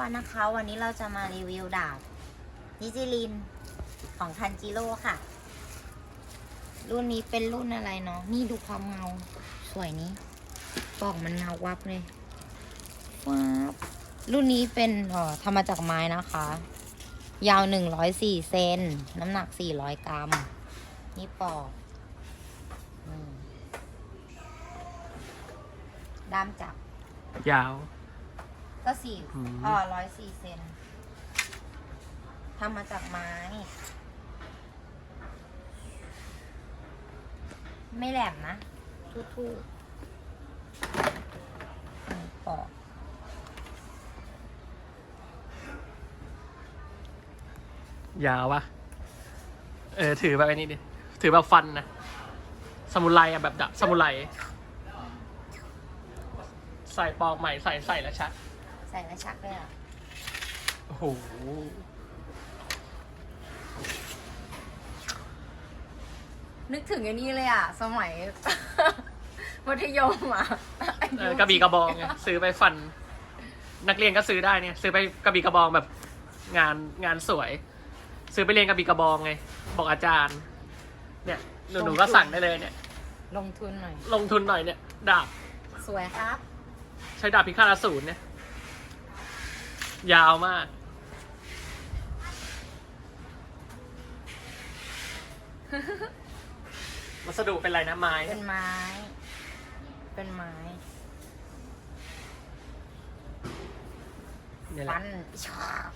ก็นะคะ วันนี้เราจะมารีวิวดาบนิจิลินของทันจิโร่ค่ะ รุ่นนี้เป็นรุ่นอะไรเนาะนี่ดูความเงา สวยนี้ปลองมันเงาวับเลยวับรุ่นนี้เป็นอ่อทำมาจากไม้นะคะ ยาวหนึ่งร้อยสี่เซนน้ำหนักสี่ร้อยกรัม นี่ปอกด้ามจับ ยาว ก็สี่อืมอ๋อร้อยสี่เซนทำมาจากไม้ ไม่แหลมนะทู่ๆอืมปอก ยาวปะเออ ถือแบบไอ้นี้ดิ ถือแบบฟันนะ สมุไรอะแบบดับสมุไร ใส่ปอกใหม่ ใส่ใส่แล้วชัด ใส่แล้วชักเลยอะโอ้โหนึกถึงไอ้นี่เลยอะ สมัย มัธยมอะเออกระบี่กระบองไงซื้อไปฟัน นักเรียนก็ซื้อได้เนี่ย ซื้อไปกระบี่กระบองแบบ งานงานสวย ซื้อไปเรียนกระบี่กระบองไง บอกอาจารย์ เนี่ยหนูหนูก็สั่งได้เลยเนี่ย ลงทุนหน่อย ลงทุนหน่อยเนี่ย ดาบสวยครับ ใช้ดาบพิฆาตอสูรเนี่ย ยาวมาก วัสดุเป็นอะไรนะไม้ เป็นไม้ เป็นไม้เนี่ยแหฟัละนชอบ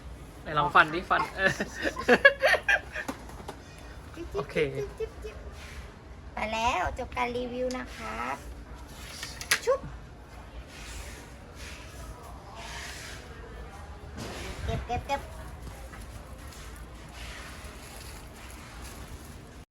ไหนลองฟันดิฟันเออ โอเค ไปแล้วจบการรีวิวนะครับ ชุบเก็บ เก็บเก็บ